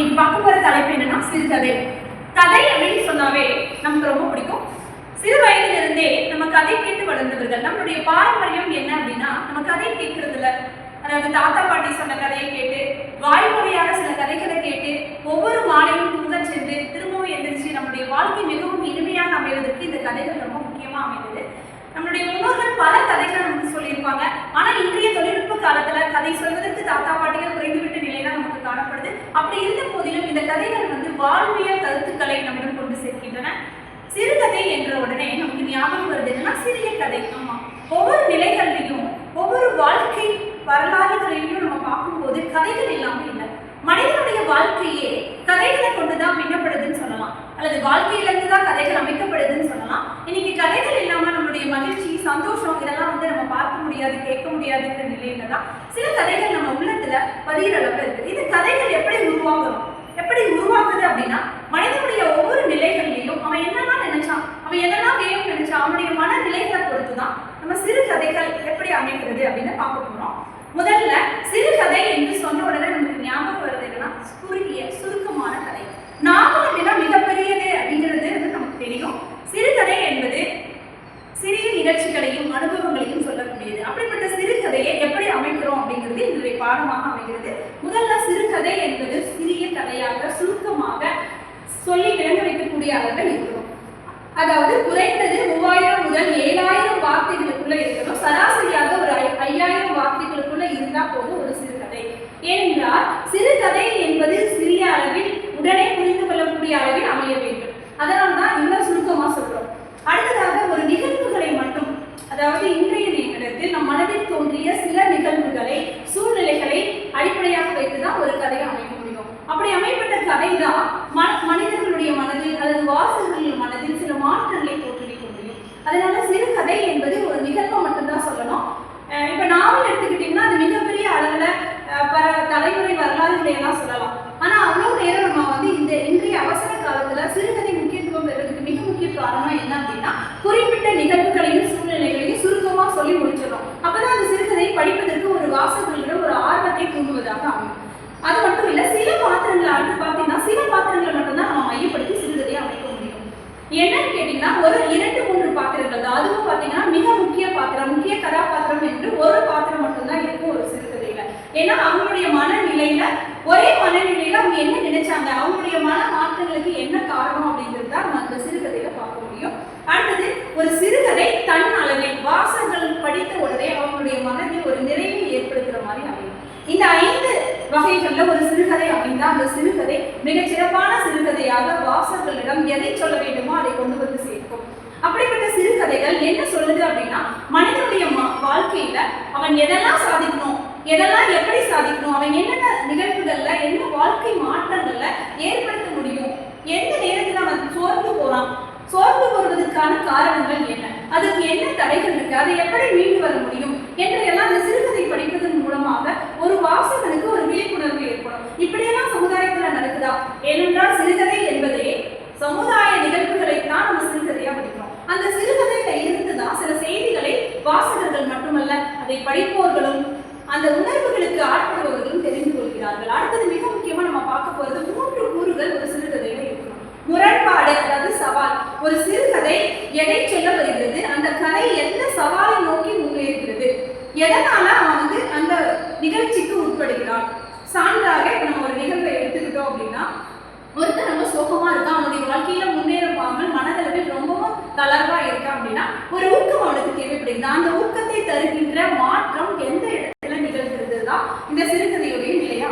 இன்னைக்கு பார்க்க போற தலைப்பு என்னன்னா சிறுகதை. கதை அப்படின்னு சொன்னாவே நமக்கு ரொம்ப பிடிக்கும். சிறு வயதிலிருந்தே இருந்தே நம்ம கதை கேட்டு வளர்ந்தவர்கள் நம்மளுடைய பாரம்பரியம் என்ன அப்படின்னா நம்ம கதை கேட்கறதுல அதாவது தாத்தா பாட்டி சொன்ன கதையை கேட்டு வாய்மொழியாக சில கதைகளை கேட்டு ஒவ்வொரு மாலையும் தூங்க சென்று திரும்பவும் எந்திரிச்சு நம்முடைய வாழ்க்கை மிகவும் இனிமையாக அமைவதற்கு இந்த கதைகள் ரொம்ப முக்கியமா அமைந்தது. நம்மளுடைய முன்னோர்கள் பல கதைகளை நமக்கு சொல்லியிருப்பாங்க. ஆனா இன்றைய தொழில்நுட்ப காலத்துல கதை சொல்வதற்கு தாத்தா பாட்டிகள் குறைந்துவிட்டு நிலை காணப்படுது. அப்படி இருந்த போதிலும் இந்த கதைகள் வந்து வாழ்வியல் கருத்துக்களை நம்மிடம் கொண்டு சேர்க்கின்றன. சிறுகதை என்ற உடனே நமக்கு ஞாபகம் வருது என்னன்னா சிறிய கதை. ஆமா. ஒவ்வொரு நிலைகள்லையும் ஒவ்வொரு வாழ்க்கை வரலாறுகளையும் நம்ம பார்க்கும்போது கதைகள் இல்லாமல் இல்லை. மனிதனுடைய வாழ்க்கையே கதைகளை கொண்டுதான் பின்னப்படுதுன்னு சொல்லலாம். அல்லது வாழ்க்கையிலிருந்து தான் கதைகள் அமைக்கப்படுதுன்னு சொல்லலாம். இன்னைக்கு கதைகள் இல்லாம நம்மளுடைய மகிழ்ச்சி சந்தோஷம் இதெல்லாம் வந்து நம்ம பார்க்க முடியாது கேட்க முடியாதுங்கிற நிலையில தான் சில கதைகள் நம்ம உள்ளத்துல பதிகிற அளவுல இருக்கு. கதைகள் எப்படி உருவாகணும்? எப்படி உருவாகுது அப்படின்னா மனிதனுடைய ஒவ்வொரு நிலைகள்லையும் அவன் என்னெல்லாம் நினைச்சான் அவன் என்னெல்லாம் வேணும்னு நினைச்சான் அவனுடைய மன நிலைகளை பொறுத்து தான் நம்ம சிறு கதைகள் எப்படி அமைக்கிறது அப்படின்னு பார்க்க போகிறோம் முதல்ல சிறு கதை என்று சொன்ன உடனே நமக்கு ஞாபகம் வருது என்னன்னா குறுகிய சுருக்கமான கதை. நாவல் அப்படின்னா மிகப்பெரியது அப்படிங்கிறது வந்து நமக்கு தெரியும். சிறுகதை என்பது சிறிய நிகழ்ச்சிகளையும் அனுபவங்களையும் சொல்லக்கூடியது. அப்படிப்பட்ட சிறுகதையை எப்படி அமைக்கிறோம் அப்படிங்கிறது இன்றைய பாடமாக அமைகிறது. சிறுகதை என்பது சிறிய கதையாக சுருக்கமாக சொல்லி விளங்க வைக்கக்கூடிய அளவில் இருக்கணும் அதாவது குறைந்தது மூவாயிரம் முதல் ஏழாயிரம் வார்த்தைகளுக்குள்ள இருக்கணும். சராசரியாக ஒரு ஐயாயிரம் வார்த்தைகளுக்குள்ள இருந்தா போதும் ஒரு சிறுகதை. ஏனென்றால் சிறுகதை என்பது சிறிய அளவில் உடனே புரிந்து கொள்ளக்கூடிய அளவில் அமைய வேண்டும். அதனால தான் இன்னும் சுருக்கமாக சொல்றோம். அடுத்ததாக ஒரு நிகழ்வுகளை மட்டும் அதாவது இன்றைய நேரத்தில் நம் மனதில் தோன்றிய சில நிகழ்வுகளை சூழ்நிலைகளை அடிப்படையாக வைத்து தான் ஒரு கதையை அமைக்க முடியும். அப்படி அமைப்பட்ட கதை தான் மனிதர்களுடைய மனதில் அல்லது வாசகர்களின் மனதில் சில மாற்றங்களை தோற்றுவிக்க முடியும் அதனால சிறுகதை என்பது ஒரு நிகழ்வை மட்டும்தான் சொல்லணும் அஹ் இப்ப நாவல் எடுத்துக்கிட்டீங்கன்னா அது மிகப்பெரிய அளவுல அஹ், பல தலைமுறை வரலாறுகளை எல்லாம் சொல்லலாம் ஆனா அவ்வளவு நேரம் நம்ம வந்து இந்த இன்றைய அவசர காலத்துல சிறுகதை முக்கியத்துவம் பெறுவதற்கு மிக முக்கிய காரணம் என்ன அப்படின்னா குறிப்பிட்ட நிகழ்வுகளையும் சூழ்நிலைகளையும் சுருக்கமா சொல்லி முடிச்சிடணும் அப்பதான் அந்த சிறுகதையை படிப்பதற்கு ஒரு வாசகர்களிடம் ஒரு ஆர்வத்தை தூண்டுவதாக அமையும் அது மட்டும் இல்ல சில பாத்திரங்களை அடுத்து பார்த்தீங்கன்னா சில பாத்திரங்களை மட்டும்தான் நம்ம மையப்படுத்தி சிறுகதையை அமைக்க முடியும் என்னன்னு ஒரு இரண்டு மூன்று பாத்திரங்கள் தான். அதுவும் பாத்தீங்கன்னா மிக முக்கிய பாத்திரம் முக்கிய கதாபாத்திரம் என்று ஒரு பாத்திரம் மட்டும்தான் இருக்கும் ஒரு சிறுகதையில ஏன்னா அவங்களுடைய மனநிலையில ஒரே மனநிலையில அவங்க என்ன நினைச்சாங்க அவங்களுடைய மன மாற்றங்களுக்கு என்ன காரணம் அப்படிங்கிறது தான் நம்ம அந்த சிறுகதையில பார்க்க முடியும். அடுத்தது ஒரு சிறுகதை தன் அளவில் வாசகர்கள் படித்த உடனே அவங்களுடைய மனதில் ஒரு நிறைவை ஏற்படுத்துற மாதிரி அமையும். இந்த ஐந்து வகைகள்ல ஒரு சிறுகதை அப்படின்னா அந்த சிறுகதை மிகச் சிறப்பான சிறுகதையாக வாசகர்களிடம் எதை சொல்ல வேண்டுமோ அதை கொண்டு வந்து சேர்க்கும். அப்படிப்பட்ட சிறுகதைகள் என்ன சொல்லுது அப்படின்னா மனிதனுடைய ம- வாழ்க்கையில அவன் எதெல்லாம் சாதிக்கணும் எதெல்லாம் எப்படி சாதிக்கணும் அவன் என்னென்ன நிகழ்வுகள்ல என்ன வாழ்க்கை மாற்றங்கள்ல ஏற்படுத்த முடியும் எந்த நேரத்துல அவன் சோர்ந்து போறான் சோர்ந்து போவதற்கான காரணங்கள் என்ன அதுக்கு என்ன தடைகள் இருக்கு அதை எப்படி மீண்டு வர முடியும் என்றெல்லாம் அந்த சிறுகதை படிப்பதன் மூலமாக ஒரு வாசகனுக்கு ஒரு விழிப்புணர்வு ஏற்படும். இப்படியெல்லாம் சமுதாயத்துல நடக்குதா? ஏனென்றால் சிறுகதை என்பதே சமுதாய நிகழ்வுகளைத்தான் நம்ம சிறுகதையா படிக்கிறோம். அந்த சிறுகதையில இருந்துதான் சில செய்திகளை வாசகர்கள் மட்டுமல்ல அதை படிப்போர்களும் அந்த உணர்வுகளுக்கு ஆட்படுபவர்களும் தெரிந்து கொள்கிறார்கள். அடுத்தது மிக முக்கியமா நம்ம பார்க்க போறது மூன்று கூறுகள் ஒரு சிறுகதையில இருக்கணும் முரண்பாடு அதாவது சவால். ஒரு சிறுகதை எதை சொல்ல வருகிறது? அந்த கதை எந்த சவாலை நோக்கி முன்னேறுகிறது? எதனால அவன் வந்து அந்த நிகழ்ச்சிக்கு உட்படுகிறான்? சான்றாக இப்ப நம்ம ஒரு நிகழ்வை எடுத்துக்கிட்டோம் அப்படின்னா ஒருத்தர் ரொம்ப சோகமா இருக்கான் அவனுடைய வாழ்க்கையில முன்னேறாமல் மனதளவில் ரொம்பவும் தளர்வா இருக்கான் அப்படின்னா ஒரு ஊக்கம் அவனுக்கு தேவைப்படுகிறது. அந்த ஊக்கத்தை தருகின்ற மாற்றம் எந்த இடத்துல நிகழ்கிறது தான் இந்த சிறுகதையுடைய நிலையா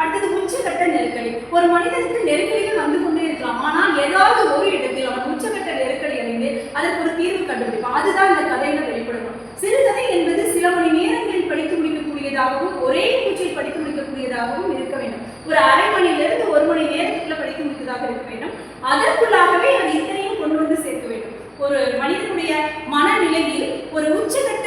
அடுத்தது உச்சகட்ட நெருக்கடி. ஒரு மனிதனுக்கு நெருக்கடிகள் வந்து கொண்டே இருக்கலாம். ஆனால் ஏதாவது ஒரு இடத்தில் அவன் உச்சகட்ட நெருக்கடி அடைந்து அதற்கு ஒரு தீர்வு கண்டுபிடிப்பான். அதுதான் இந்த கதையில வெளிப்படணும் சிறுகதை என்பது நிலையில் ஒரு உச்சகட்ட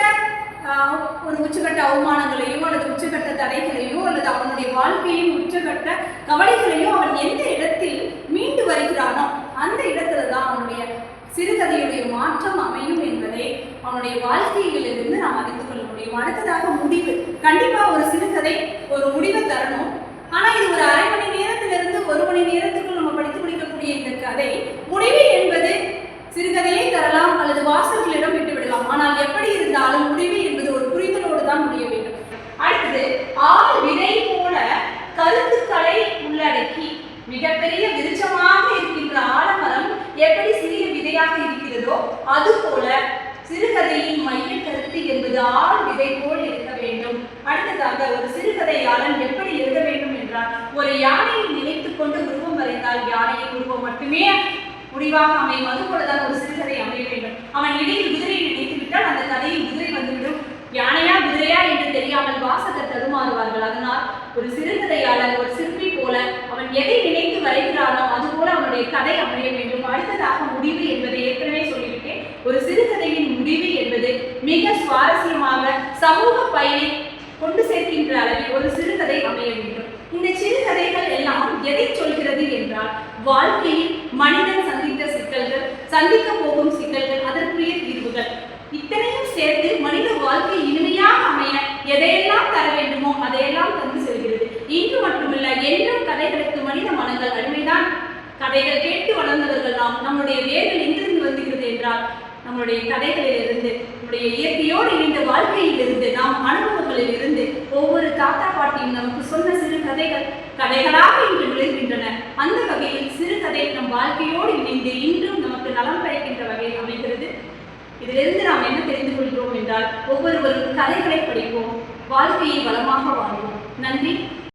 ஒரு உச்சகட்ட அவமானங்களையோ அல்லது உச்சகட்ட தடைகளையோ அல்லது அவனுடைய வாழ்க்கையின் உச்சகட்ட கவலைகளையோ அவன் எந்த இடத்தில் மீண்டு வருகிறானோ அந்த இடத்துல தான் அவனுடைய சிறுகதையுடைய மாற்றம் அமையும் என்பதை அவனுடைய வாழ்க்கையிலிருந்து நாம் அறிந்து கொள்ள முடியும். அடுத்ததாக முடிவு. கண்டிப்பா ஒரு சிறுகதை ஒரு முடிவை தரணும். ஆனா இது ஒரு அரை மணி நேரத்திலிருந்து ஒரு மணி நேரத்துக்குள் நம்ம படித்து முடிக்கக்கூடிய இந்த கதை முடிவு என்பது சிறுகதையை ஆனால் எப்படி இருந்தாலும் முடிவு என்பது ஒரு புரிதலோடு தான் முடிய வேண்டும். அடுத்தது ஆறு விதை போல கருத்துக்களை உள்ளடக்கி மிகப்பெரிய விருட்சமாக இருக்கின்ற ஆலமரம் எப்படி சிறிய விதையாக இருக்கிறதோ அதுபோல சிறுகதையின் மைய கருத்து என்பது ஆறு விதை போல் இருக்க வேண்டும். அடுத்ததாக ஒரு சிறுகதையாளன் எப்படி எழுத வேண்டும் என்றால் ஒரு யானையை நினைத்துக் கொண்டு உருவம் வரைந்தால் யானையின் உருவம் மட்டுமே முடிவாக அமையும். அதுபோலதான் ஒரு சிறுகதை அமைய வேண்டும். அவன் இடையில் குதிரையை விட்டால் அந்த கதையில் குதிரை வந்துவிடும். யானையா குதிரையா என்று தெரியாமல் வாசகர் தடுமாறுவார்கள். அதனால் ஒரு சிறுகதையாளர் ஒரு சிற்பி போல அவன் எதை நினைத்து வரைகிறானோ அதுபோல அவனுடைய கதை அமைய வேண்டும். அடுத்ததாக முடிவு என்பதை ஏற்கனவே சொல்லிவிட்டேன். ஒரு சிறுகதையின் முடிவு என்பது மிக சுவாரஸ்யமாக சமூக பயனை கொண்டு சேர்க்கின்ற அளவில் ஒரு சிறுகதை அமைய வேண்டும். இந்த சிறுகதைகள் எல்லாம் எதை சொல்கிறது என்றால் வாழ்க்கையில் மனிதன் சந்தித்த சிக்கல்கள் சந்திக்க போகும் சிக்கல் கதைகள் கேட்டு வளர்ந்தவர்கள் நாம் நம்முடைய வேர்கள் எங்கிருந்து வந்துகிறது என்றால் நம்முடைய கதைகளிலிருந்து நம்முடைய இயற்கையோடு இணைந்த வாழ்க்கையிலிருந்து நாம் அனுபவங்களில் இருந்து ஒவ்வொரு தாத்தா பாட்டியும் நமக்கு சொன்ன சிறு கதைகள் கதைகளாக இன்று விளைகின்றன அந்த வகையில் சிறுகதை நம் வாழ்க்கையோடு இணைந்து இன்றும் நமக்கு நலம் பயக்கின்ற வகையில் அமைகிறது. இதிலிருந்து நாம் என்ன தெரிந்து கொள்கிறோம் என்றால் ஒவ்வொருவரும் கதைகளை படிப்போம் வாழ்க்கையை வளமாக வாழ்வோம். நன்றி.